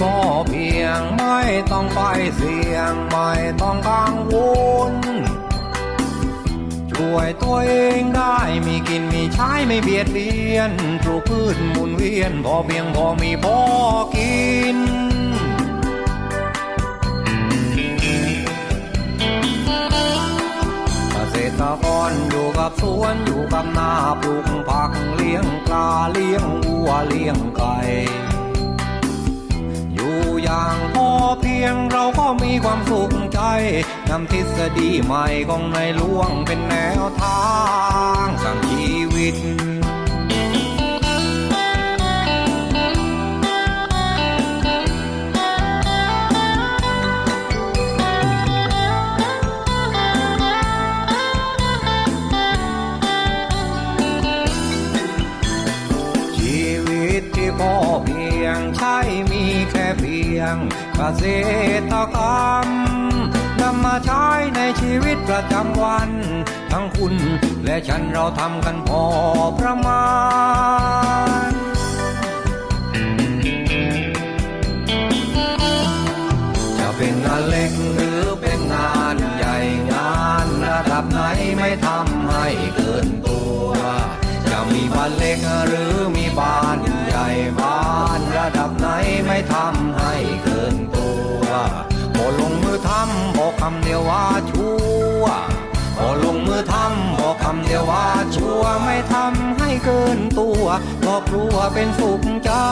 พอเพียงไม่ต้องไปเสี่ยงไม่ต้องกังวลช่วยตัวเองได้มีกินมีใช้ไม่เบียดเบียนปลูกพืชหมุนเวียน พอเพียงพอมีพอกินเกษตรกรอยู่กับสวนอยู่กับนาปลูกผักเลี้ยงปลาเลี้ยงวัวเลี้ยงไก่ อย่างพอเพียงเราก็มีความสุขใจนำทฤษฎีใหม่ของในหลวงเป็นแนวทางสร้างชีวิตชีวิตที่พอเพียงใช่มีแค่เพียง เกษตรกรรมนำมาใช้ในชีวิตประจำวัน ทั้งคุณและฉันเราทำกันพอประมาณจะเป็นงานเล็กหรือเป็นงานใหญ่งานระดับไหนไม่ทำให้เกินตัวจะมีบ้านเล็กหรือมีบ้านใหญ่บ้านระดับไหนไม่ทำ คำเดียวว่าชัวพอลงมือทำบอกคำเดียวว่าชัวไม่ทำให้เกินตัวครอบครัวเป็นสุขใจเออ